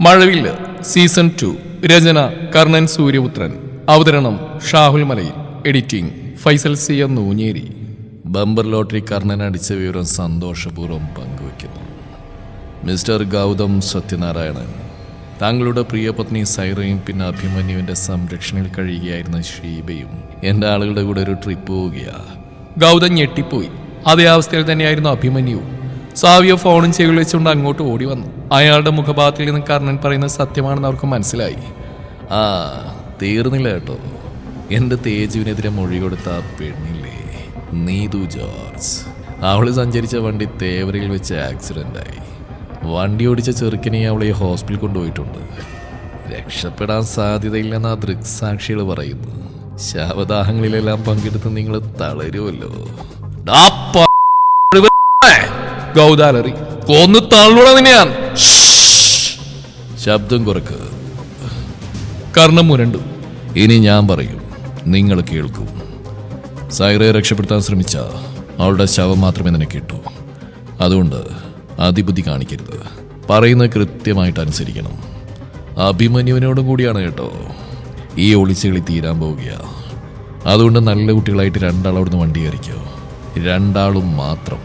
മഴവില്ല് season two. രചന കർണൻ സൂര്യപുത്രൻ. അവതരണം Shahul Malayil. Editing Faisal C A Noonjeri. Bumper lottery Karnan അടിച്ച വിവരം സന്തോഷപൂർവം പങ്കുവയ്ക്കുന്നു. മിസ്റ്റർ ഗൗതം സത്യനാരായണൻ. താങ്കളുടെ പ്രിയപത്നി സൈറയും പിന്നെ അഭിമന്യുവിന്റെ സംരക്ഷണയിൽ കഴിയുകയായിരുന്ന ഷീബയും എന്റെ ആളുകളുടെ കൂടെ ഒരു ട്രിപ്പ് പോവുകയാണ് ഗൗതം ഞെട്ടിപ്പോയി. അതേ അവസ്ഥയിൽ തന്നെയായിരുന്നു അഭിമന്യു. സാവിയ ഫോണും ചെവിൽ വെച്ചുകൊണ്ട് അങ്ങോട്ട് ഓടി വന്നു. അയാളുടെ മുഖഭാഗത്തിൽ നിന്ന് കർണൻ പറയുന്ന സത്യമാണെന്ന് അവർക്ക് മനസ്സിലായി. ആ തീർന്നില്ല കേട്ടോ. എന്റെ തേജുവിനെതിരെ മൊഴി കൊടുത്ത പെണ്ണില്ലേ? നീതു ജോർജ്. അവൾ സഞ്ചരിച്ച വണ്ടി തേവരയിൽ വെച്ച് ആക്സിഡന്റായി വണ്ടി ഓടിച്ച ചെറുക്കനെ അവളെ ഹോസ്പിറ്റലിൽ കൊണ്ടുപോയിട്ടുണ്ട്. രക്ഷപ്പെടാൻ സാധ്യതയില്ലെന്ന് ദൃക്സാക്ഷികൾ പറയുന്നു. ശവദാഹങ്ങളിലെല്ലാം പങ്കെടുത്ത് നിങ്ങൾ തളരുമല്ലോ ഗൗതാലറി. കൊന്ന് തള്ളുട നിന്നെയാൻ ശബ്ദം കുറക്ക്. കർണം മുരണ്ടു ഇനി ഞാൻ പറയും. നിങ്ങൾ കേൾക്കും. സൈറയെ രക്ഷപ്പെടുത്താൻ ശ്രമിച്ച അവളുടെ ശവം മാത്രമേ നിനക്ക് കിട്ടൂ. അതുകൊണ്ട് അതിബുദ്ധി കാണിക്കരുത്. പറയുന്നത് കൃത്യമായിട്ട് അനുസരിക്കണം. അഭിമന്യുവിനോടും കൂടിയാണ് കേട്ടോ. ഈ ഒളിച്ചുകളി തീരാൻ പോവുകയാ. അതുകൊണ്ട് നല്ല കുട്ടികളായിട്ട് രണ്ടാളവിടുന്ന് വണ്ടി കയറിക്കോ. രണ്ടാളും മാത്രം.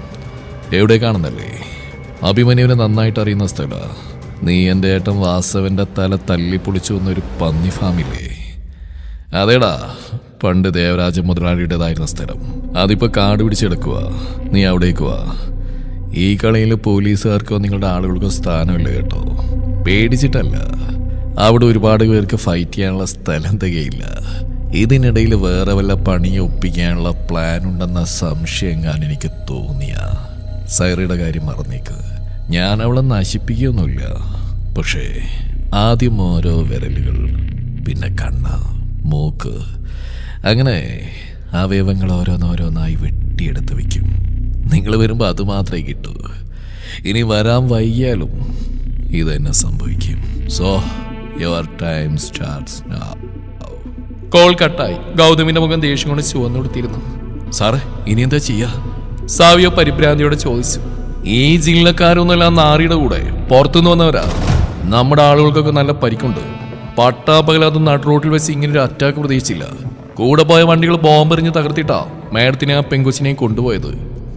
എവിടെ കാണുന്നല്ലേ? അഭിമന്യുവിനെ നന്നായിട്ട് അറിയുന്ന സ്ഥല. നീ എന്റെ ഏട്ടൻ വാസവന്റെ തല തല്ലിപ്പൊളിച്ചു വന്നൊരു പന്നി ഫാമില്ലേ? അതേടാ പണ്ട് ദേവരാജ മുതലാളിയുടേതായിരുന്ന സ്ഥലം. അതിപ്പോ കാട് പിടിച്ചെടുക്കുക നീ അവിടേക്ക് വാ. ഈ കളിയിൽ പോലീസുകാർക്കോ നിങ്ങളുടെ ആളുകൾക്കോ സ്ഥാനമില്ല കേട്ടോ. പേടിച്ചിട്ടല്ല. അവിടെ ഒരുപാട് പേർക്ക് ഫൈറ്റ് ചെയ്യാനുള്ള സ്ഥലം തികയില്ല. ഇതിനിടയിൽ വേറെ വല്ല പണി ഒപ്പിക്കാനുള്ള പ്ലാൻ ഉണ്ടെന്ന സംശയം ഞാൻ എനിക്ക് തോന്നിയ. സൈറയുടെ കാര്യം മറന്നേക്ക്. ഞാൻ അവളെ നശിപ്പിക്കുകയൊന്നുമില്ല പക്ഷേ ആദ്യം ഓരോ വിരലുകൾ പിന്നെ കണ്ണ മൂക്ക് അങ്ങനെ അവയവങ്ങൾ ഓരോന്നോരോന്നായി വെട്ടിയെടുത്ത് വയ്ക്കും. നിങ്ങൾ വരുമ്പോൾ അത് മാത്രമേ കിട്ടൂ. ഇനി വരാൻ വൈകിയാലും ഇതെന്നെ തന്നെ സംഭവിക്കും so your time starts call കട്ടായി. ഗൗതമിന്റെ മുഖം ദേഷ്യം കൊണ്ട് ചുവന്നു കൊടുത്തിരുന്നു സാറേ ഇനി എന്താ ചെയ്യാ? സാവിയോ പരിഭ്രാന്തിയോടെ ചോദിച്ചു ഈ ജില്ലക്കാരൊന്നുമല്ല നാറിയുടെ കൂടെ? പുറത്തുനിന്ന് വന്നവരാ? നമ്മുടെ ആളുകൾക്കൊക്കെ നല്ല പരിക്കുണ്ട്. പട്ടാപ്പകലാതെ നാട്ടു റോഡിൽ വെച്ച് ഇങ്ങനെ ഒരു അറ്റാക്ക് പ്രതീക്ഷിച്ചില്ല. കൂടെ പോയ വണ്ടികൾ ബോംബെറിഞ്ഞ് തകർത്തിട്ടാ മേഡത്തിനെ ആ പെങ്കൊച്ചിനെയും കൊണ്ടുപോയത്.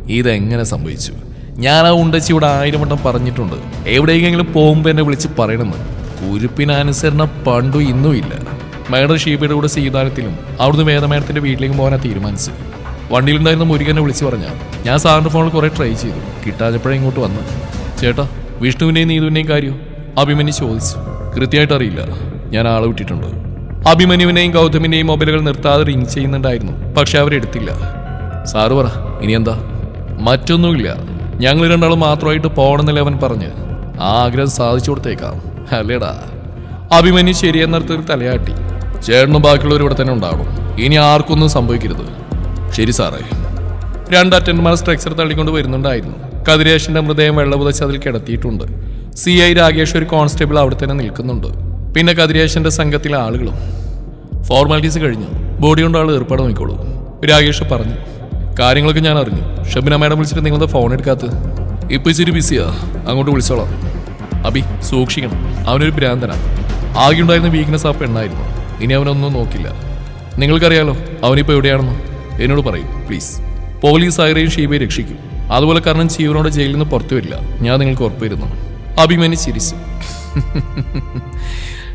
ഇതെങ്ങനെ സംഭവിച്ചു? ഞാൻ ആ ഉണ്ടച്ചി ഇവിടെ ആയിരം വട്ടം പറഞ്ഞിട്ടുണ്ട്. എവിടെയെങ്കിലും പോകുമ്പോൾ എന്നെ വിളിച്ച് പറയണമെന്ന്. കുരുപ്പിനനുസരണം പണ്ടും ഇന്നും ഇല്ല. മേഡം ഷീബയുടെ കൂടെ സീതാരത്തിലും അവിടുന്ന് വേദമേടത്തിന്റെ വീട്ടിലേക്ക് പോകാനാ തീരുമാനിച്ചു വണ്ടിയിലുണ്ടായിരുന്ന മുരുകനെ വിളിച്ചു പറഞ്ഞ ഞാൻ സാറിന്റെ ഫോണിൽ കുറേ ട്രൈ ചെയ്തു. കിട്ടാഞ്ഞപ്പോഴേ ഇങ്ങോട്ട് വന്നു ചേട്ടാ വിഷ്ണുവിനെയും നീതുവിനെയും കാര്യം അഭിമന്യു ചോദിച്ചു. കൃത്യമായിട്ട് അറിയില്ല. ഞാൻ ആളെ വിട്ടിട്ടുണ്ട്. അഭിമന്യുവിനെയും ഗൗതമിനെയും മൊബൈലുകൾ നിർത്താതെ റിങ് ചെയ്യുന്നുണ്ടായിരുന്നു. പക്ഷെ അവരെടുത്തില്ല. സാറ് പറ ഇനി എന്താ? മറ്റൊന്നുമില്ല. ഞങ്ങൾ രണ്ടാളും മാത്രമായിട്ട് പോകണമെന്നല്ലേ അവൻ പറഞ്ഞ്. ആ ആഗ്രഹം സാധിച്ചു കൊടുത്തേക്കാം. അല്ലേടാ? അഭിമന്യു ശരിയെന്നർത്ഥത്തിൽ തലയാട്ടി. ചേട്ടനും ബാക്കിയുള്ളവർ ഇവിടെ തന്നെ ഉണ്ടാവണം ഇനി ആർക്കൊന്നും സംഭവിക്കരുത്. ശരി സാറേ. രണ്ട് അറ്റൻഡർമാർ സ്ട്രക്ചർ തള്ളിക്കൊണ്ട് വരുന്നുണ്ടായിരുന്നു. കതിരേഷിന്റെ മൃതദേഹം വെള്ളപുതച്ച് അതിൽ കിടത്തിയിട്ടുണ്ട്. സി ഐ രാകേഷ് ഒരു കോൺസ്റ്റബിൾ അവിടെ തന്നെ നിൽക്കുന്നുണ്ട്. പിന്നെ കതിരേഷിന്റെ സംഘത്തിലെ ആളുകളും. ഫോർമാലിറ്റീസ് കഴിഞ്ഞു ബോഡി കൊണ്ട് ആൾ ഏർപ്പാട് നോക്കിക്കോളൂ. രാകേഷ് പറഞ്ഞു കാര്യങ്ങളൊക്കെ ഞാൻ അറിഞ്ഞു. ഷബിന മാഡം വിളിച്ചിട്ട് നിങ്ങളുടെ ഫോൺ എടുക്കാത്തത്. ഇപ്പൊ ഇച്ചിരി ബിസിയാ അങ്ങോട്ട് വിളിച്ചോളാം. അബി സൂക്ഷിക്കണം. അവനൊരു ഭ്രാന്തനാണ് ആകെ ഉണ്ടായിരുന്ന വീക്ക്നെസ് ആ പെണ്ണായിരുന്നു. ഇനി അവനൊന്നും നോക്കില്ല. നിങ്ങൾക്കറിയാലോ അവനിപ്പോൾ എവിടെയാണെന്ന്? എന്നോട് പറയൂ പ്ലീസ് പോലീസ് ആയിരെയും ഷീബയെ രക്ഷിക്കും. അതുപോലെ കാരണം ചീവനോട് ജയിലിൽ നിന്ന് പുറത്തു വരില്ല. ഞാൻ നിങ്ങൾക്ക് ഉറപ്പിരുന്നു. അഭിമന്യു ചിരിച്ചു.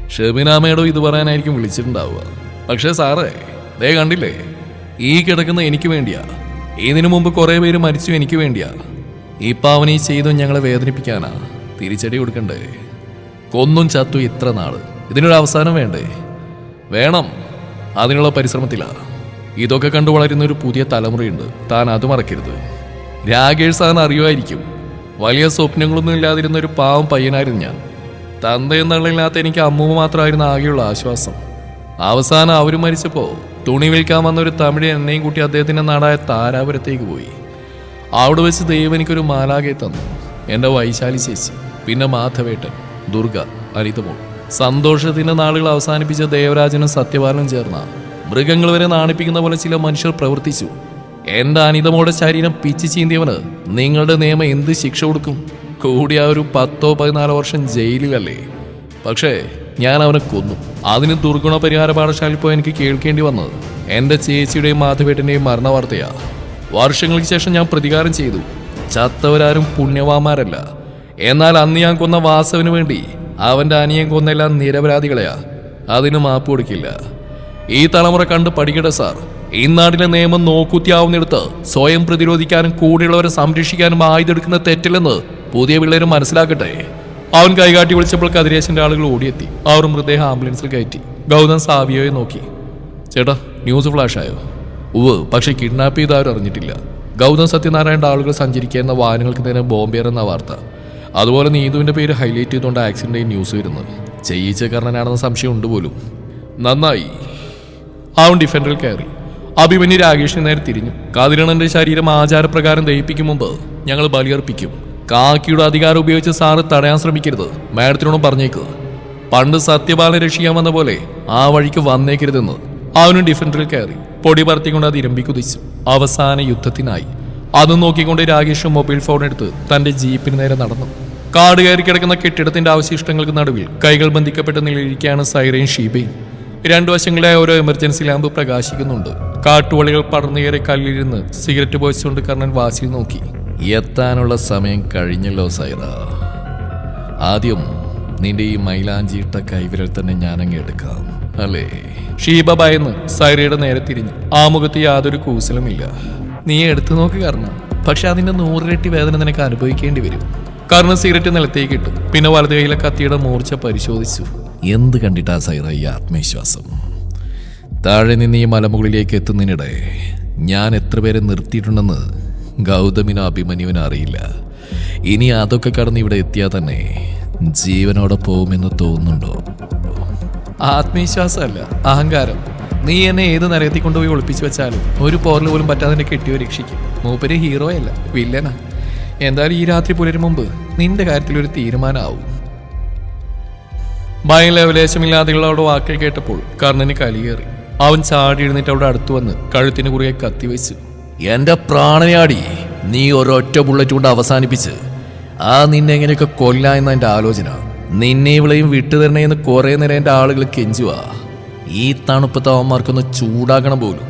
ഷെബിനാമയോടോ ഇത് പറയാനായിരിക്കും വിളിച്ചിട്ടുണ്ടാവുക. പക്ഷേ സാറേ ദേ കണ്ടില്ലേ? ഈ കിടക്കുന്ന എനിക്ക് വേണ്ടിയാ. ഇതിനു മുമ്പ് കുറേ പേര് മരിച്ചു എനിക്ക് വേണ്ടിയാ. ഈ അവൻ ഈ ചെയ്തും ഞങ്ങളെ വേദനിപ്പിക്കാനാ. തിരിച്ചടി കൊടുക്കണ്ടേ? കൊന്നും ചത്തു ഇത്ര നാൾ. ഇതിനൊരു അവസാനം വേണ്ടേ? വേണം. അതിനുള്ള പരിശ്രമത്തിലാ. ഇതൊക്കെ കണ്ടു വളരുന്ന ഒരു പുതിയ തലമുറയുണ്ട്. താൻ അത് മറക്കരുത്. രാകേഷ് സാറിന് അറിയുമായിരിക്കും. വലിയ സ്വപ്നങ്ങളൊന്നും ഇല്ലാതിരുന്ന ഒരു പാവം പയ്യനായിരുന്നു ഞാൻ. തന്തയെന്നുള്ളില്ലാത്ത എനിക്ക് അമ്മൂമ്മ മാത്രമായിരുന്നു ആകെയുള്ള ആശ്വാസം. അവസാനം അവർ മരിച്ചപ്പോൾ തുണി വിൽക്കാൻ വന്ന ഒരു തമിഴ് എന്നെയും കൂട്ടി അദ്ദേഹത്തിന്റെ നാടായ താരാപുരത്തേക്ക് പോയി. അവിടെ വെച്ച് ദൈവം എനിക്കൊരു മാലാകെ തന്നു. എന്റെ വൈശാലി ചേച്ചി പിന്നെ മാധവേട്ടൻ ദുർഗ അനിതമോൾ. സന്തോഷത്തിന്റെ നാളുകൾ അവസാനിപ്പിച്ച ദേവരാജനും സത്യപാലനും ചേർന്ന മൃഗങ്ങൾ വരെ നാണിപ്പിക്കുന്ന പോലെ ചില മനുഷ്യർ പ്രവർത്തിച്ചു. എന്റെ അനിതമോടെ ശരീരം പിച്ചു ചീന്തിയവന് നിങ്ങളുടെ നിയമം എന്ത് ശിക്ഷ കൊടുക്കും? കൂടിയ ഒരു പത്തോ പതിനാലോ വർഷം ജയിലിലല്ലേ? പക്ഷേ ഞാൻ അവനെ കൊന്നു. അതിന് ദുർഗുണ പരിഹാര പാഠശാലയിൽ പോയി എനിക്ക് കേൾക്കേണ്ടി വന്നത് എന്റെ ചേച്ചിയുടെയും മാധവേട്ടന്റെയും മരണ വാർത്തയാ വർഷങ്ങൾക്ക് ശേഷം ഞാൻ പ്രതികാരം ചെയ്തു. ചത്തവരാരും പുണ്യവാന്മാരല്ല. എന്നാൽ അന്ന് ഞാൻ കൊന്ന വാസവിന് വേണ്ടി അവന്റെ അനിയൻ കൊന്നെല്ലാം നിരപരാധികളെയാ. അതിന് മാപ്പ് കൊടുക്കില്ല. ഈ തലമുറ കണ്ട് പഠിക്കട്ടെ സാർ. ഈ നാട്ടിലെ നിയമം നോക്കുത്തിയാവുന്നിടത്ത് സ്വയം പ്രതിരോധിക്കാനും കൂടെയുള്ളവരെ സംരക്ഷിക്കാനും ആയുധെടുക്കുന്ന തെറ്റില്ലെന്ന് പുതിയ പിള്ളേരും മനസ്സിലാക്കട്ടെ. അവൻ കൈകാട്ടി വിളിച്ചപ്പോൾ കതിരേശന്റെ ആളുകൾ ഓടിയെത്തി. അവർ മൃതദേഹം ആംബുലൻസിൽ കയറ്റി. ഗൗതം സാവിയോയെ നോക്കി. ചേട്ടാ ന്യൂസ് ഫ്ലാഷ് ആയോ ഉവ് പക്ഷെ കിഡ്നാപ്പ് ചെയ്ത അറിഞ്ഞിട്ടില്ല. ഗൗതം സത്യനാരായണന്റെ ആളുകൾ സഞ്ചരിക്കുന്ന വാഹനങ്ങൾക്ക് നേരെ ബോംബേറെന്ന വാർത്ത. അതുപോലെ നീതുവിന്റെ പേര് ഹൈലൈറ്റ് ചെയ്തുകൊണ്ട് ആക്സിഡന്റ് ന്യൂസ് വരുന്നത്. ചെയ്യിച്ച കാരണനാണെന്ന സംശയം ഉണ്ട് പോലും. നന്നായി. അവൻ ഡിഫൻഡറിൽ കയറി. അഭിമന്യു രാകേഷിന് നേരെ തിരിഞ്ഞു. കതിരണന്റെ ശരീരം ആചാരപ്രകാരം ദഹിപ്പിക്കും മുമ്പ് ഞങ്ങൾ ബലിയർപ്പിക്കും. കാക്കിയുടെ അധികാരം ഉപയോഗിച്ച് സാറ് തടയാൻ ശ്രമിക്കരുത്. മാഡത്തിനോടും പറഞ്ഞേക്കുക പണ്ട് സത്യപാലനെ രക്ഷിക്കാൻ വന്ന പോലെ ആ വഴിക്ക് വന്നേക്കരുതെന്ന് അവനും ഡിഫൻഡറിൽ കയറി. പൊടി പറത്തിക്കൊണ്ട് അത് ഇരമ്പി കുതിച്ചു. അവസാന യുദ്ധത്തിനായി. അത് നോക്കിക്കൊണ്ട് രാകേഷ് മൊബൈൽ ഫോൺ എടുത്ത് തന്റെ ജീപ്പിന് നേരെ നടന്നു. കാട് കയറി കിടക്കുന്ന കെട്ടിടത്തിന്റെ അവശിഷ്ടങ്ങൾക്ക് നടുവിൽ കൈകൾ ബന്ധിക്കപ്പെട്ട നിലയിരിക്കുകയാണ് സൈറയും ഷീബയും. രണ്ടു വശങ്ങളെ ഓരോ എമർജൻസി ലാമ്പ് പ്രകാശിക്കുന്നുണ്ട്. കാട്ടുവളികൾ പടർന്നു കയറി കല്ലിരുന്ന് സിഗരറ്റ് പോയിച്ചുകൊണ്ട് കർണൻ വാസിൽ നോക്കി. എത്താനുള്ള സമയം കഴിഞ്ഞല്ലോ സൈറ. ആദ്യം നിന്റെ ഈ മൈലാഞ്ചിയിട്ട കൈവിരൽ തന്നെ ഞാനങ്ങ് എടുക്കാം അല്ലേ? ഷീബ ഭയന്ന് സൈറയുടെ നേരെ തിരിഞ്ഞു. ആ മുഖത്ത് യാതൊരു കൂസലുമില്ല. നീ എടുത്തു നോക്ക് കർണ. പക്ഷെ അതിന്റെ നൂറിരട്ടി വേദന നിനക്ക് അനുഭവിക്കേണ്ടി വരും. കർണ സിഗരറ്റ് നിലത്തേക്ക് ഇട്ടു. പിന്നെ വലതു കൈയിലെ കത്തിയുടെ മൂർച്ച പരിശോധിച്ചു. എന്ത് കണ്ടിട്ടാ സൈറ ഈ ആത്മവിശ്വാസം? താഴെ നിന്ന് ഈ മലമുകളിലേക്ക് എത്തുന്നതിനിടെ ഞാൻ എത്ര പേരെ നിർത്തിയിട്ടുണ്ടെന്ന് ഗൗതമിനോ അഭിമന്യുവിനോ അറിയില്ല. ഇനി അതൊക്കെ കടന്ന് ഇവിടെ എത്തിയാൽ തന്നെ ജീവനോടെ പോകുമെന്ന് തോന്നുന്നുണ്ടോ? ആത്മവിശ്വാസമല്ല അഹങ്കാരം. നീ എന്നെ ഏത് നരകത്തിൽ കൊണ്ടുപോയി ഒളിപ്പിച്ചു വെച്ചാലും ഒരു പോറിൽ പോലും പറ്റാതെ എന്നെ കെട്ടിയോ രക്ഷിക്കും. മൂപ്പര് ഹീറോയല്ല വില്ലനാ എന്തായാലും ഈ രാത്രി പുലരും മുമ്പ് നിന്റെ കാര്യത്തിൽ ഒരു തീരുമാനമാവും. ഭയം ലവലേശമില്ലാതെയുള്ള അവളുടെ വാക്കിൽ കേട്ടപ്പോൾ കർണന് കലിയേറി അവൻ ചാടി എഴുന്നേറ്റ് അവിടെ അടുത്തു വന്ന് കഴുത്തിന് കുറിയെ കത്തിവെച്ചു എന്റെ പ്രാണനാടി നീ ഒരൊറ്റ ബുള്ളറ്റ് കൊണ്ട് അവസാനിപ്പിച്ച്. ആ നിന്നെ എങ്ങനെയൊക്കെ കൊല്ല എന്ന എന്റെ ആലോചന. നിന്നെ ഇവളെയും വിട്ടുതരണേ എന്ന് കുറെ നേരം എന്റെ ആളുകൾ കെഞ്ചുവാ. ഈ തണുപ്പത്തെ അവന്മാർക്കൊന്ന് ചൂടാക്കണം പോലും.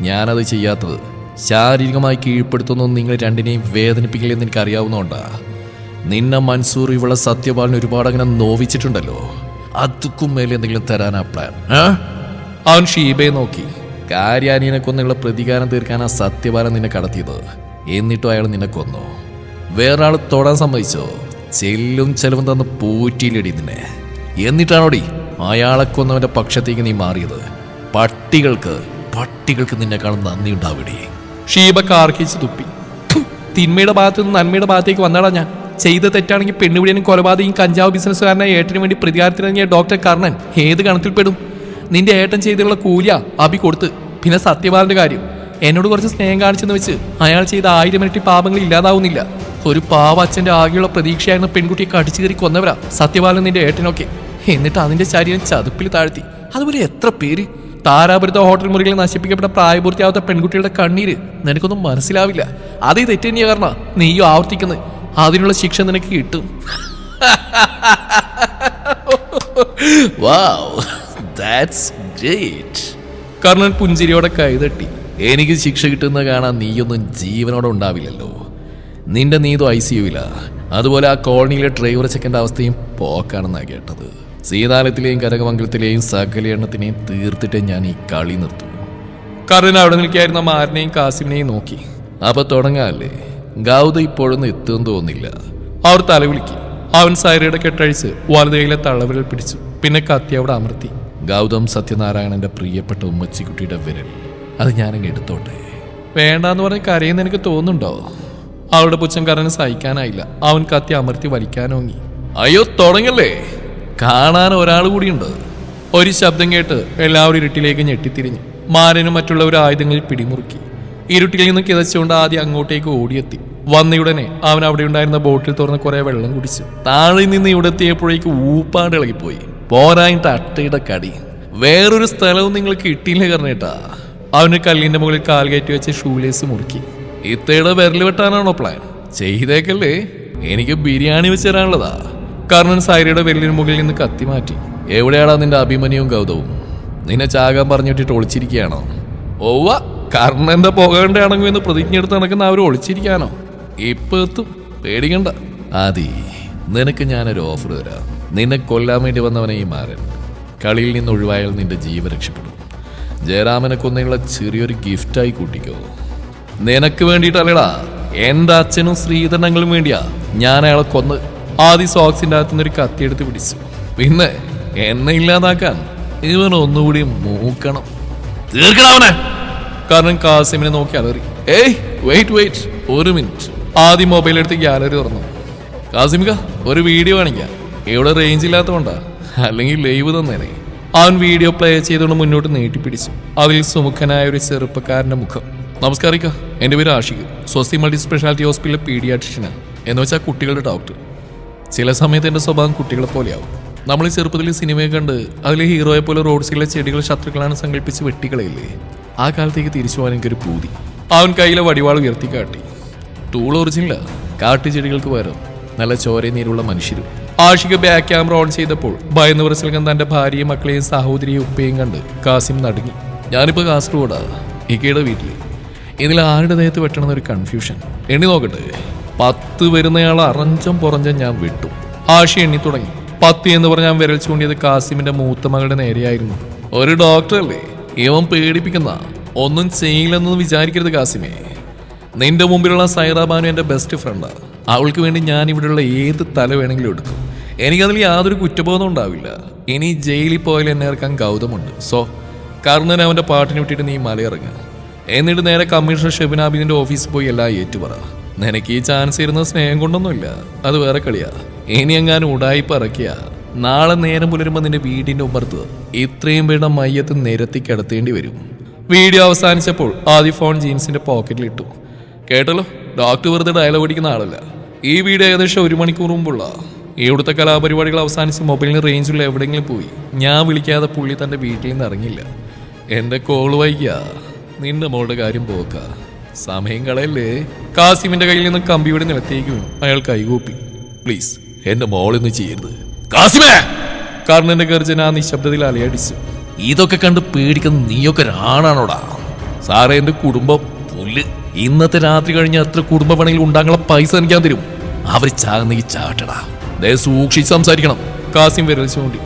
ഞാനത് ചെയ്യാത്തത് ശാരീരികമായി കീഴ്പ്പെടുത്തുന്നു നിങ്ങൾ രണ്ടിനെയും വേദനിപ്പിക്കില്ലെന്ന് എനിക്കറിയാവുന്നോണ്ടാ നിന്നെ മൻസൂർ ഇവളെ സത്യപാലിന് ഒരുപാട് അങ്ങനെ നോവിച്ചിട്ടുണ്ടല്ലോ. അതുക്കും മേലെ എന്തെങ്കിലും തരാനാ പ്ലാൻ? അവൻ ഷീബയെ നോക്കി. കാര്യാനിയനെ കൊന്നുള്ള പ്രതികാരം തീർക്കാനാ ആ സത്യപാലൻ നിന്നെ കടത്തിയത്. എന്നിട്ടും അയാൾ നിന്നെ കൊന്നു. വേറൊരാൾ തൊടാൻ സമ്മതിച്ചോ? ചെല്ലും ചെലവും തന്ന് പൂറ്റിയിലടി നിന്നെ. എന്നിട്ടാണോടി അയാളെ കൊന്നവന്റെ പക്ഷത്തേക്ക് നീ മാറിയത്? പട്ടികൾക്ക് പട്ടികൾക്ക് നിന്നെക്കാളും നന്ദി ഉണ്ടാവിടി ഷീബ കാർക്കിച്ച് തുപ്പി. തിന്മയുടെ ഭാഗത്തു നിന്ന് നന്മയുടെ ഭാഗത്തേക്ക് വന്നാടാ ഞാൻ. ചെയ്ത തെറ്റാണെങ്കിൽ പെണ്ണുപിടിയനും കൊലപാതകയും കഞ്ചാവ് ബിസിനസ്സുകാരനായ ഏട്ടന് വേണ്ടി പ്രതികാരത്തിനിറങ്ങിയ ഡോക്ടർ കർണൻ ഏത് ഗണത്തിൽപ്പെടും? നിന്റെ ഏട്ടൻ ചെയ്തിട്ടുള്ള കൂലിയ അബി കൊടുത്ത്. പിന്നെ സത്യപാലന്റെ കാര്യം. എന്നോട് കുറച്ച് സ്നേഹം കാണിച്ചെന്ന് വെച്ച് അയാൾ ചെയ്ത ആയിരം ഇരട്ടി പാപങ്ങൾ ഇല്ലാതാവുന്നില്ല. ഒരു പാവ അച്ഛന്റെ ആകെയുള്ള പ്രതീക്ഷയായിരുന്ന പെൺകുട്ടിയെ കടിച്ചു കയറി കൊന്നവരാ സത്യപാലൻ നിന്റെ ഏട്ടനൊക്കെ. എന്നിട്ട് അതിന്റെ ശരീരം ചതുപ്പിൽ താഴ്ത്തി. അതുപോലെ എത്ര പേര്? താരാപുരത്തെ ഹോട്ടൽ മുറികളിൽ നശിപ്പിക്കപ്പെട്ട പ്രായപൂർത്തിയാവാത്ത പെൺകുട്ടികളുടെ കണ്ണീര് നിനക്കൊന്നും മനസ്സിലാവില്ല. അതേ തെറ്റന്നെയാ കാരണം നീയോ ആവർത്തിക്കുന്നത് അതിനുള്ള ശിക്ഷ നിനക്ക് കിട്ടും. കർണൻ പുഞ്ചിരിയോടെ കൈതട്ടി. എനിക്ക് ശിക്ഷ കിട്ടുന്ന കാണാൻ നീയൊന്നും ജീവനോടെ ഉണ്ടാവില്ലല്ലോ. നിന്റെ നീതു ഐ സി യുവില. അതുപോലെ ആ കോളനിയിലെ ഡ്രൈവർ ചെക്കന്റെ അവസ്ഥയും പോക്കാണെന്നാ കേട്ടത്. സീതാലത്തിലെയും കരകമംഗലത്തിലെയും സകല എണ്ണത്തിനെയും തീർത്തിട്ട് ഞാൻ ഈ കളി നിർത്തും കർണൻ അവിടെ നിൽക്കായിരുന്ന മാരനെയും കാസിമിനെയും നോക്കി. അപ്പൊ തുടങ്ങാല്ലേ? ഗൗത ഇപ്പോഴൊന്നും എത്തുമെന്ന് തോന്നില്ല അവർ തലവിളിക്കി അവൻ സൈറയുടെ കെട്ടഴിച്ച് വലതയിലെ തള്ളവിരൽ പിടിച്ചു. പിന്നെ കത്തി അവിടെ അമർത്തി. ഗൗതം സത്യനാരായണന്റെ പ്രിയപ്പെട്ട ഉമ്മച്ചിക്കുട്ടിയുടെ വിരൽ. അത് ഞാനങ്ങ് എടുത്തോട്ടെ. വേണ്ടാന്ന് പറഞ്ഞ് കരയെന്ന് എനിക്ക് തോന്നുന്നുണ്ടോ? അവളുടെ പുച്ഛം കരന് സഹിക്കാനായില്ല. അവൻ കത്തി അമർത്തി വലിക്കാനോങ്ങി അയ്യോ തുടങ്ങല്ലേ? കാണാൻ ഒരാൾ കൂടിയുണ്ട്. ഒരു ശബ്ദം കേട്ട് എല്ലാവരും ഇരുട്ടിലേക്ക് ഞെട്ടിത്തിരിഞ്ഞു. മാരനും മറ്റുള്ളവരും ആയുധങ്ങളിൽ പിടിമുറുക്കി. ഇരുട്ടിൽ നിന്ന് കിതച്ചുകൊണ്ട് ആദ്യം അങ്ങോട്ടേക്ക് ഓടിയെത്തി. വന്നയുടനെ അവൻ അവിടെ ഉണ്ടായിരുന്ന ബോട്ടിൽ തുറന്ന് കുറെ വെള്ളം കുടിച്ചു. താഴെ നിന്ന് ഇവിടെ എത്തിയപ്പോഴേക്ക് ഊപ്പാട് ഇളകിപ്പോയി. പോരായിട്ട് അട്ടയുടെ കടി. വേറൊരു സ്ഥലവും നിങ്ങൾ കിട്ടിയില്ല കറിഞ്ഞേട്ടാ അവന് കല്ലിന്റെ മുകളിൽ കാൽ കയറ്റി വെച്ച് ഷൂലേസ് മുറുക്കി. ഇത്തയുടെ വിരൽ വെട്ടാനാണോ പ്ലാൻ ചെയ്തേക്കല്ലേ? എനിക്ക് ബിരിയാണി വെച്ച് തരാനുള്ളതാ. കർണൻ സാരിയുടെ വെല്ലിന് മുകളിൽ നിന്ന് കത്തി മാറ്റി. എവിടെയാടാ നിന്റെ അഭിമന്യവും ഗൗതവും? നിന്നെ ചാകാൻ പറഞ്ഞിട്ടിട്ട് ഒളിച്ചിരിക്കുകയാണോ? ഓവ കർണന്റെ പോകേണ്ടയാണെങ്കിൽ എന്ന് പ്രതിജ്ഞ എടുത്ത് നടക്കുന്ന അവർ ഒളിച്ചിരിക്കാനോ? ഇപ്പൊ എത്തും. പേടിക്കണ്ട. ആദി നിനക്ക് ഞാനൊരു ഓഫർ തരാം. നിന്നെ കൊല്ലാൻ വേണ്ടി വന്നവനെ ഈ മാരൻ. കളിയിൽ നിന്ന് ഒഴിവായാൽ നിന്റെ ജീവൻ രക്ഷപ്പെടും. ജയരാമനെ കൊന്നുള്ള ചെറിയൊരു ഗിഫ്റ്റായി കൂട്ടിക്കോ. നിനക്ക് വേണ്ടിയിട്ടല്ലടാ എന്റെ അച്ഛനും ശ്രീധരനങ്ങളും വേണ്ടിയാ ഞാൻ അയാളെ കൊന്ന് ആദ്യ സോക്സിന്റെ അകത്തുനിന്ന് ഒരു കത്തിയെടുത്ത് പിടിച്ചു. പിന്നെ എന്നെ ഇല്ലാതാക്കാൻ ഇവൻ ഒന്നുകൂടി മൂക്കണം. തീർക്കണവനെ കാരണം കാസിമിനെ നോക്കി അലറി. ഏയ് വെയിറ്റ് വെയിറ്റ് ഒരു മിനിറ്റ് ആദ്യം മൊബൈൽ എടുത്ത് ഗാലറി തുറന്നു. കാസിമിക ഒരു വീഡിയോ കാണിക്കാം. ഇവിടെ റേഞ്ച് ഇല്ലാത്തതുകൊണ്ടാ. അല്ലെങ്കിൽ ലൈവ് തന്നേനെ. അവൻ വീഡിയോ പ്ലേ ചെയ്തുകൊണ്ട് മുന്നോട്ട് നീട്ടിപ്പിടിച്ചു. അതിൽ സുമുഖനായ ഒരു ചെറുപ്പക്കാരന്റെ മുഖം. നമസ്കാരിക്ക. എന്റെ പേര് ആഷിഖ് സ്വസ്തി മൾട്ടി സ്പെഷ്യാലിറ്റി ഹോസ്പിറ്റലിലെ പീഡിയാട്രിഷ്യനാണ് എന്ന് വെച്ചാൽ കുട്ടികളുടെ ഡോക്ടർ ചില സമയത്ത് എന്റെ സ്വഭാവം കുട്ടികളെ പോലെയാവും. നമ്മൾ ചെറുപ്പത്തിൽ സിനിമയെ കണ്ട് അതിലെ ഹീറോയെ പോലെ റോഡ് സൈഡിലെ ചെടികൾ ശത്രുക്കളാണ് സങ്കല്പിച്ച് വെട്ടിക്കളയില്ലേ? ആ കാലത്തേക്ക് തിരിച്ചു പോകാൻ എനിക്കൊരു പൂതി. അവൻ കയ്യിലെ വടിവാൾ ഉയർത്തി കാട്ടി. ടൂൾ ഒറിജിനല കാട്ടു ചെടികൾക്ക് പകരം നല്ല ചോരയും നീരുള്ള മനുഷ്യരും. ആഷിക ബാക്ക് ക്യാമറ ഓൺ ചെയ്തപ്പോൾ ഭയന്ന് പ്രസൽഗം തന്റെ ഭാര്യയും മക്കളെയും സഹോദരിയും ഉപ്പയും കണ്ട് കാസിം നടുങ്ങി. ഞാനിപ്പോ കാസർഗോഡാ ഇക്കയുടെ വീട്ടിൽ ഇതിൽ ആരുടെ ദേഹത്ത് വെട്ടണമെന്നൊരു കൺഫ്യൂഷൻ എണ്ണി നോക്കട്ടെ. പത്ത് വരുന്നയാൾ അറഞ്ചം പുറഞ്ചം ഞാൻ വിട്ടു. ആഷി എണ്ണി തുടങ്ങി. പത്ത് എന്ന് പറഞ്ഞ് ഞാൻ വിരൽ ചൂണ്ടിയത് കാസിമിന്റെ മൂത്ത മകളുടെ നേരെയായിരുന്നു. ഒരു ഡോക്ടറല്ലേ ഇവൻ പേടിപ്പിക്കുന്ന ഒന്നും ചെയ്യില്ലെന്ന് വിചാരിക്കരുത് കാസിമേ. നിന്റെ മുമ്പിലുള്ള സൈറാബാനു എന്റെ ബെസ്റ്റ് ഫ്രണ്ട് അവൾക്ക് വേണ്ടി ഞാൻ ഇവിടെയുള്ള ഏത് തല വേണമെങ്കിലും എടുക്കും. എനിക്കതിൽ യാതൊരു കുറ്റബോധം ഉണ്ടാവില്ല. ഇനി ജയിലിൽ പോയാൽ എന്നെ ഇറക്കാൻ ഗൗതമുണ്ട്. സോ കർണൻ അവന്റെ പാട്ടിന് വിട്ടിട്ട് നീ മലയിറങ്ങുക എന്നിട്ട് നേരെ കമ്മീഷണർ ഷെബിനാബിദിന്റെ ഓഫീസിൽ പോയി എല്ലാം ഏറ്റുപറ നിനക്ക് ഈ ചാൻസ് ഇരുന്ന സ്നേഹം കൊണ്ടൊന്നുമില്ല. അത് വേറെ കളിയാ. ഇനി എങ്ങാനും ഉടായിപ്പ് പറക്കിയ നാളെ നേരം പുലരുമ്പോൾ നിന്റെ വീടിന്റെ ഉമ്മർത്ത് ഇത്രയും പേരുടെ മയ്യത്ത് നിരത്തി കിടത്തേണ്ടി വരും. വീഡിയോ അവസാനിച്ചപ്പോൾ ആദ്യ ഫോൺ ജീൻസിന്റെ പോക്കറ്റിലിട്ടു കേട്ടല്ലോ? ഡോക്ടർ വെറുതെ ഡയലോഗ് അടിക്കുന്ന ആളല്ല. ഈ വീഡിയോ ഏകദേശം ഒരു മണിക്കൂർ മുമ്പുള്ള. ഇവിടുത്തെ കലാപരിപാടികൾ അവസാനിച്ച് മൊബൈലിന് റേഞ്ചുള്ള എവിടെയെങ്കിലും പോയി. ഞാൻ വിളിക്കാതെ പുള്ളി തന്റെ വീട്ടിൽ നിന്ന് ഇറങ്ങില്ല എന്റെ കോൾ വൈകിയ. നിന്റെ മോളുടെ കാര്യം പോക്ക. സമയം കളയല്ലേ? കാസിമിന്റെ കയ്യിൽ നിന്ന് കമ്പിയുടെ നിലത്തേക്ക് അയാൾ കൈകൂപ്പി. പ്ലീസ് എന്റെ മോളിന്ന് ചെയ്യരുത്. കാസിമേ! കർണന്റെ ഗർജന ആ നിശബ്ദതയിൽ അലയടിച്ചു. ഇതൊക്കെ കണ്ട് പേടിക്കുന്ന നീയൊക്കെ ഒരാണാണോടാ സാറേ എന്റെ കുടുംബം പുല്ല്. ഇന്നത്തെ രാത്രി കഴിഞ്ഞ എത്ര കുടുംബ പണിയിൽ ഉണ്ടാങ്ങളെ പൈസ എനിക്കാൻ തരും. അവർ ചാകുന്നീ ചാട്ടടാ. ദേ സൂക്ഷിച്ച് സംസാരിക്കണം. കാസിം വിരൽ ചൂണ്ടി.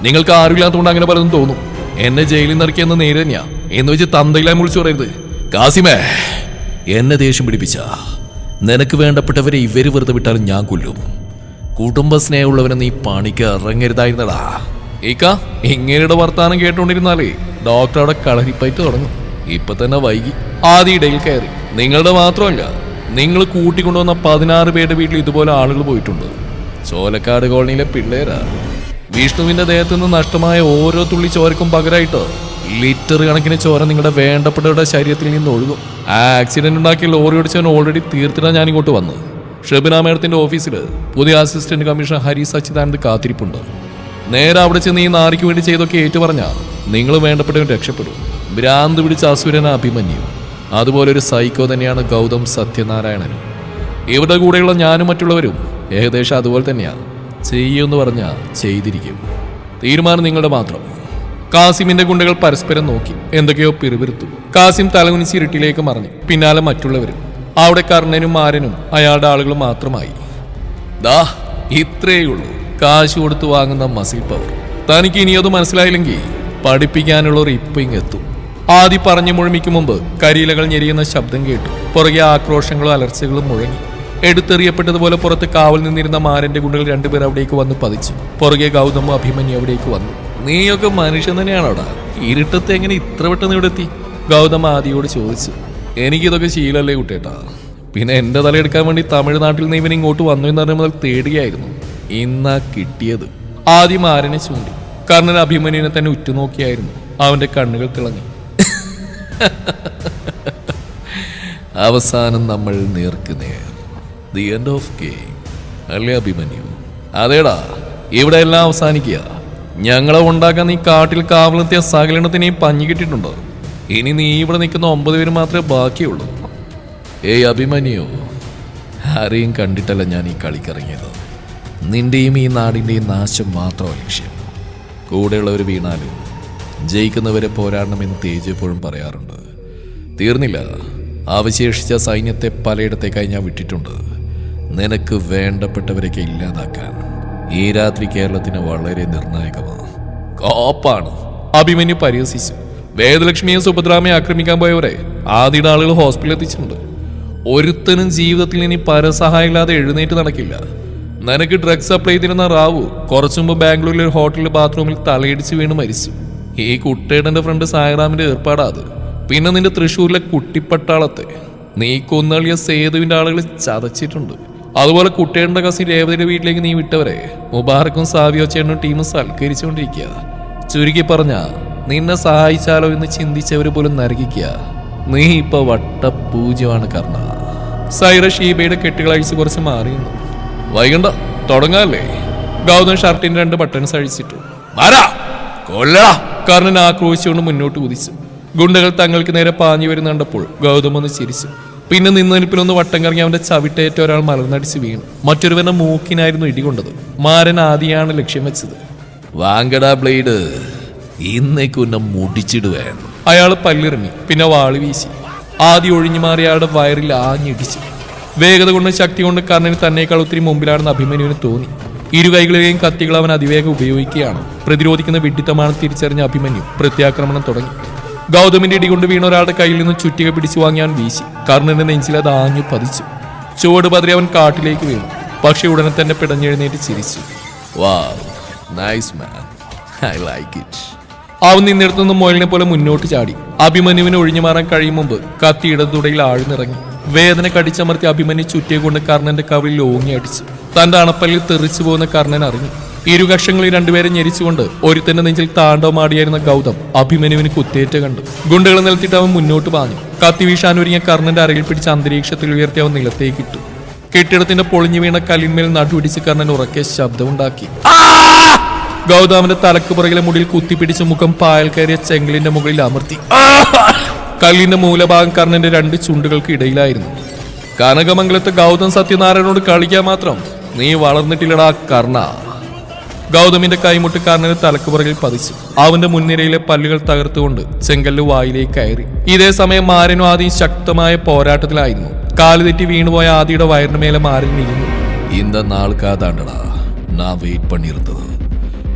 നിങ്ങൾക്ക് ആരുമില്ലാത്തതുകൊണ്ട് അങ്ങനെ പലതും തോന്നും. എന്നെ ജയിലിൽ നിറക്കിയെന്ന് നേരെ തന്നെയാ. എന്ന് വെച്ച് തന്തയിലായി വിളിച്ചു പറയരുത്. കാസിമേ എന്നെ ദേഷ്യം പിടിപ്പിച്ച. നിനക്ക് വേണ്ടപ്പെട്ടവരെ ഇവർ വെറുതെ വിട്ടാലും ഞാൻ കൊല്ലും. കുടുംബ സ്നേഹമുള്ളവനെ നീ പണിക്ക് ഇറങ്ങരുതായിരുന്നടാ. ഈക്ക ഇങ്ങനെയുടെ വർത്താനം കേട്ടുകൊണ്ടിരുന്നാലേ ഡോക്ടർ അവിടെ കളരിപ്പയറ്റ് തുടങ്ങും. ഇപ്പൊ തന്നെ വൈകി. ആദ്യ ഇടയിൽ കയറി. നിങ്ങളുടെ മാത്രമല്ല നിങ്ങൾ കൂട്ടിക്കൊണ്ടുവന്ന പതിനാറ് പേരുടെ വീട്ടിൽ ഇതുപോലെ ആളുകൾ പോയിട്ടുണ്ട്. ചോലക്കാട് കോളനിയിലെ പിള്ളേരാ. വിഷ്ണുവിന്റെ ദേഹത്തു നിന്ന് നഷ്ടമായ ഓരോ തുള്ളി ചോരക്കും പകരമായിട്ട് ലിറ്റർ കണക്കിന് ചോര നിങ്ങളുടെ വേണ്ടപ്പെട്ടവരുടെ ശരീരത്തിൽ നിന്ന് ഒഴുകും. ആക്സിഡന്റ് ഉണ്ടാക്കിയ ലോറി ഓടിച്ചവൻ ഓൾറെഡി തീർത്തിട്ടാണ് ഞാൻ ഇങ്ങോട്ട് വന്നത്. ഷെബിന മേഡത്തിന്റെ ഓഫീസിൽ പുതിയ അസിസ്റ്റന്റ് കമ്മീഷണർ ഹരി സച്ചിദാനന്ദ് കാത്തിരിപ്പുണ്ട്. നേരെ അവിടെ ചെന്ന് ഈ നാറിക്ക് വേണ്ടി ചെയ്തൊക്കെ ഏറ്റുപറഞ്ഞാൽ നിങ്ങൾ വേണ്ടപ്പെട്ടവൻ രക്ഷപ്പെടും. ഭ്രാന്ത് പിടിച്ച അസുരന അഭിമന്യു. അതുപോലെ ഒരു സൈക്കോ തന്നെയാണ് ഗൗതം സത്യനാരായണനും. ഇവരുടെ കൂടെയുള്ള ഞാനും മറ്റുള്ളവരും ഏകദേശം അതുപോലെ തന്നെയാണ് ചെയ്യുമെന്ന് പറഞ്ഞാൽ ചെയ്തിരിക്കും. തീരുമാനം നിങ്ങളുടെ മാത്രം. കാസിമിന്റെ ഗുണ്ടകൾ പരസ്പരം നോക്കി എന്തൊക്കെയോ പിറുപിറുത്തു. കാസിം തലകുനിച്ച് ഇരുട്ടിലേക്ക് മറിഞ്ഞു പിന്നാലെ മറ്റുള്ളവരും അവിടെ കർണനും മാരനും അയാളുടെ ആളുകൾ മാത്രമായി. ദാ ഇത്രയേ ഉള്ളൂ കാശ് കൊടുത്ത് വാങ്ങുന്ന മസിൽ പവർ. തനിക്ക് ഇനി അത് മനസ്സിലായില്ലെങ്കിൽ പഠിപ്പിക്കാനുള്ളവർ ഇപ്പൊ ഇങ്ങെത്തും ആദ്യ പറഞ്ഞു മുഴമിക്കും മുമ്പ് കരിയിലകൾ ഞെരിയുന്ന ശബ്ദം കേട്ടു. പുറകെ ആക്രോശങ്ങളും അലർച്ചകളും മുഴങ്ങി. എടുത്തെറിയപ്പെട്ടതുപോലെ പുറത്ത് കാവൽ നിന്നിരുന്ന മാരന്റെ ഗുണ്ടകൾ രണ്ടുപേർ അവിടേക്ക് വന്ന് പതിച്ചു. പുറകെ ഗൗതമും അഭിമന്യു അവിടേക്ക് വന്നു. നീയൊക്കെ മനുഷ്യൻ തന്നെയാണോടാ? ഇരുട്ടത്ത് എങ്ങനെ ഇത്ര പെട്ടെന്ന് ഇവിടെ എത്തി? ഗൗതം ആദിയോട് ചോദിച്ചു. എനിക്കിതൊക്കെ ശീലല്ലേ കുട്ടേട്ടാ പിന്നെ എന്റെ തലയെടുക്കാൻ വേണ്ടി തമിഴ്നാട്ടിൽ നിന്ന് ഇവൻ ഇങ്ങോട്ട് വന്നു എന്ന് പറഞ്ഞ മുതൽ തേടുകയായിരുന്നു. ഇന്നാ കിട്ടിയത്. ആദ്യം ആരനെ ചൂണ്ടി. കർണൻ അഭിമന്യുവിനെ തന്നെ ഉറ്റുനോക്കിയായിരുന്നു. അവന്റെ കണ്ണുകൾ തിളങ്ങി. അവസാനം നമ്മൾ നേർക്ക് നേർ. ദി എൻഡ് ഓഫ് ഗെയിം അല്ലേ അഭിമന്യു? അതേടാ ഇവിടെ എല്ലാം അവസാനിക്കുക. ഞങ്ങളെ ഉണ്ടാക്കാൻ നീ കാട്ടിൽ കാവലെത്തിയ സകലണത്തിനെയും പഞ്ഞു കിട്ടിയിട്ടുണ്ടോ ഇനി നീ ഇവിടെ നിൽക്കുന്ന ഒമ്പത് പേര് മാത്രമേ ബാക്കിയുള്ളൂ. ഏയ് അഭിമന്യു ആരെയും കണ്ടിട്ടല്ല ഞാൻ ഈ കളിക്കിറങ്ങിയത്. നിന്റെയും ഈ നാടിന്റെയും നാശം മാത്രമാണ് ലക്ഷ്യം. കൂടെയുള്ളവർ വീണാലും ജയിക്കുന്നവരെ പോരാടണമെന്ന് തേജ് എപ്പോഴും പറയാറുണ്ട്. തീർന്നില്ല. അവശേഷിച്ച സൈന്യത്തെ പലയിടത്തേക്കായി ഞാൻ വിട്ടിട്ടുണ്ട്. നിനക്ക് വേണ്ടപ്പെട്ടവരൊക്കെ ഇല്ലാതാക്കാൻ. ഈ രാത്രി കേരളത്തിന് വളരെ നിർണായകമാണ്. കോപ്പാണ്. അഭിമന്യു പരിഹസിച്ചു. വേദലക്ഷ്മിയെ സുഭദ്രാമയെ ആക്രമിക്കാൻ പോയവരെ ആദ്യയുടെ ആളുകൾ ഹോസ്പിറ്റലിൽ എത്തിച്ചിട്ടുണ്ട്. ഒരുത്തനും ജീവിതത്തിൽ ഇനി പരസഹായം ഇല്ലാതെ എഴുന്നേറ്റ് നടക്കില്ല. നിനക്ക് ഡ്രഗ്സ് സപ്ലൈ ചെയ്തിരുന്ന റാവു കുറച്ചു മുമ്പ് ബാംഗ്ലൂരിലെ ഒരു ഹോട്ടലിൽ ബാത്റൂമിൽ തലയിടിച്ച് വീണ് മരിച്ചു. ഈ കുട്ടേടന്റെ ഫ്രണ്ട് സായറാമിന്റെ ഏർപ്പാടാ അത് പിന്നെ നിന്റെ തൃശ്ശൂരിലെ കുട്ടിപ്പട്ടാളത്തെ. നീ കൊന്നളിയ സേതുവിന്റെ ആളുകൾ ചതച്ചിട്ടുണ്ട്. അതുപോലെ കുട്ടേടന്റെ കസി രേവതിയുടെ വീട്ടിലേക്ക് നീ വിട്ടവരെ. മുബാറക്കും സാവിയോ ചേട്ടനും ടീമും സൽക്കരിച്ചുകൊണ്ടിരിക്കുക. ചുരുക്കി പറഞ്ഞ നിന്നെ സഹായിച്ചാലോ എന്ന് ചിന്തിച്ചവര് പോലും നരകിക്കുക. നീ ഇപ്പൊ വട്ടപൂജ്യമാണ് കർണ. സൈറ ഷീബയുടെ കെട്ടുകളഴിച്ച് കുറച്ച് മാറി വൈകണ്ട തുടങ്ങാല്ലേ? ഗൗതം ഷർട്ടിന്റെ രണ്ട് ബട്ടൺസ് അഴിച്ചിട്ടു. വരാ കൊല്ലടാ കർണൻ ആക്രോശിച്ചുകൊണ്ട് മുന്നോട്ട് കുതിച്ചു. ഗുണ്ടകൾ തങ്ങൾക്ക് നേരെ പാഞ്ഞു വരുന്ന കണ്ടപ്പോൾ ഗൗതം ഒന്ന് ചിരിച്ചു. പിന്നെ നിന്നനിപ്പിലൊന്ന് വട്ടം കറങ്ങി അവന്റെ ചവിട്ടേറ്റ ഒരാൾ മലർന്നടിച്ച് വീണു. മറ്റൊരുവന്റെ മൂക്കിനായിരുന്നു ഇടികൊണ്ടത് മാരൻ ആദിയാണ് ലക്ഷ്യം വെച്ചത്. വാങ്കടാ ബ്ലേഡ്. ഇന്നേക്ക് ഉന്നെ മുടിച്ചിടുവേൻ അയാൾ പല്ലിറങ്ങി പിന്നെ വാളി വീശി. ആദ്യം ഒഴിഞ്ഞു മാറി അയാളുടെ വയറിൽ ആഞ്ഞിടിച്ചു. വേഗത കൊണ്ട് ശക്തി കൊണ്ട് കർണന് തന്നേക്കാൾ ഒത്തിരി മുമ്പിലാണെന്ന് അഭിമന്യുവിന് തോന്നി. ഇരു കൈകളിലെയും കത്തികൾ അവൻ അതിവേഗം ഉപയോഗിക്കുകയാണ്. പ്രതിരോധിക്കുന്ന വിഡിത്തമാണ് തിരിച്ചറിഞ്ഞ അഭിമന്യു. പ്രത്യാക്രമണം തുടങ്ങി. ഗൗതമിന്റെ ഇടികൊണ്ട് വീണ ഒരാളുടെ കയ്യിൽ നിന്ന് ചുറ്റിക പിടിച്ചു വാങ്ങിയാൻ വീശി. കർണന്റെ നെഞ്ചിൽ അത് ആഞ്ഞു പതിച്ചു. ചുവട് പതിരി അവൻ കാട്ടിലേക്ക് വീണു. പക്ഷെ ഉടനെ തന്നെ പിടഞ്ഞെഴുന്നേറ്റ് ചിരിച്ചു. വാ nice man I like it അവൻ നിന്നിടത്തുനിന്ന് മുയലിനെ പോലെ മുന്നോട്ട് ചാടി. അഭിമന്യുവിന് ഒഴിഞ്ഞു മാറാൻ കഴിയും മുമ്പ് കത്തി ഇടതുടയിൽ ആഴ്ന്നിറങ്ങി. വേദന കടിച്ചമർത്തി അഭിമന്യു ചുറ്റിയെ കൊണ്ട് കർണന്റെ കവിളിൽ ഓങ്ങി അടിച്ചു. തന്റെ അണപ്പല്ലിൽ തെറിച്ചു പോകുന്ന കർണൻ അറിഞ്ഞു. ഇരു കക്ഷങ്ങളിൽ രണ്ടുപേരെ ഞെരിച്ചുകൊണ്ട് ഒരുത്തന്റെ നെഞ്ചിൽ താണ്ടവമാടിയായിരുന്ന ഗൗതം അഭിമന്യുവിന് കുത്തേറ്റ് കണ്ടു. ഗുണ്ടകൾ നിലത്തിട്ട് അവൻ മുന്നോട്ട് പാഞ്ഞു. കത്തി വീശാൻ ഒരുങ്ങിയ കർണന്റെ അരയിൽ പിടിച്ച് അന്തരീക്ഷത്തിൽ ഉയർത്തി അവൻ നിലത്തേക്കിട്ടു കെട്ടിടത്തിന്റെ പൊളിഞ്ഞു വീണ കല്ലിന്മേൽ നടുപിടിച്ച് കർണൻ ഉറക്കെ ശബ്ദമുണ്ടാക്കി. ഗൗതമന്റെ തലക്ക് പുറകിലെ മുടിയിൽ കുത്തിപ്പിടിച്ച് മുഖം പായൽ കയറിയ ചെങ്കലിന്റെ മുകളിൽ അമർത്തി. കല്ലിന്റെ മൂലഭാഗം കർണന്റെ രണ്ട് ചുണ്ടുകൾക്ക് ഇടയിലായിരുന്നു. കനകമംഗലത്ത് ഗൗതം സത്യനാരായണനോട് കളിക്കാൻ മാത്രം നീ വളർന്നിട്ടില്ലടാ കർണ. ഗൗതമിന്റെ കൈമുട്ട് കർണന്റെ തലക്ക് പുറകിൽ പതിച്ചു. അവന്റെ മുൻനിരയിലെ പല്ലുകൾ തകർത്തുകൊണ്ട് ചെങ്കല്ല് വായിലേക്ക് കയറി. ഇതേ സമയം മാരനും ആദി ശക്തമായ പോരാട്ടത്തിലായിരുന്നു. കാൽ തെറ്റി വീണുപോയ ആദിയുടെ വയറിന് മേലെ മാരൻ നീങ്ങുന്നു ഇന്ന നാൾ കാതാണ്ടടാ. നാ വെയിറ്റ് പണിയിരുന്നത്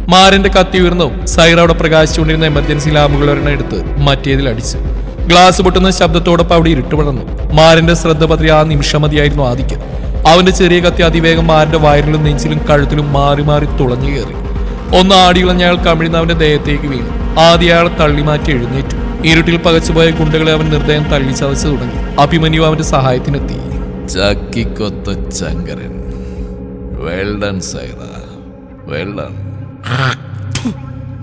മാരന്റെ കത്തി ഉയർന്നു. സൈറ അവിടെ പ്രകാശിച്ചുകൊണ്ടിരുന്ന എമർജൻസി ലാബുകൾ ഒരെണ്ണം എടുത്ത് മറ്റേതിൽ അടിച്ചു. ഗ്ലാസ് പൊട്ടുന്ന ശബ്ദത്തോടൊപ്പം അവിടെ ഇരുട്ട് വളർന്നു. മാരന്റെ ശ്രദ്ധ പതിരി ആ നിമിഷം മതിയായിരുന്നു ആദിക്ക്. അവന്റെ ചെറിയ കത്തി അതിവേഗം മാരന്റെ വയറിലും നെഞ്ചിലും കഴുത്തിലും മാറി മാറി തുളഞ്ഞു കയറി. ഒന്ന് ആടികളഞ്ഞ അയാൾ കമിഴ്ന്ന അവന്റെ ദേഹത്തേക്ക് വീണു. ആദ്യ അയാൾ തള്ളിമാറ്റി എഴുന്നേറ്റു. ഇരുട്ടിൽ പകച്ചുപോയ കുണ്ടകളെ അവൻ നിർദ്ദയം തള്ളി ചതച്ചു തുടങ്ങി. അഭിമന്യു അവന്റെ സഹായത്തിനെത്തി. ചക്കിക്കൊത്ത Chankaran. Well done Saira. Well done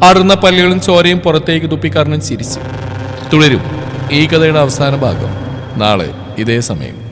അറുന്ന പല്ലുകളും ചോരയും പുറത്തേക്ക് തുപ്പി കർണൻ ചിരിച്ചു. തുടരും. ഈ കഥയുടെ അവസാന ഭാഗം. നാളെ ഇതേ സമയം.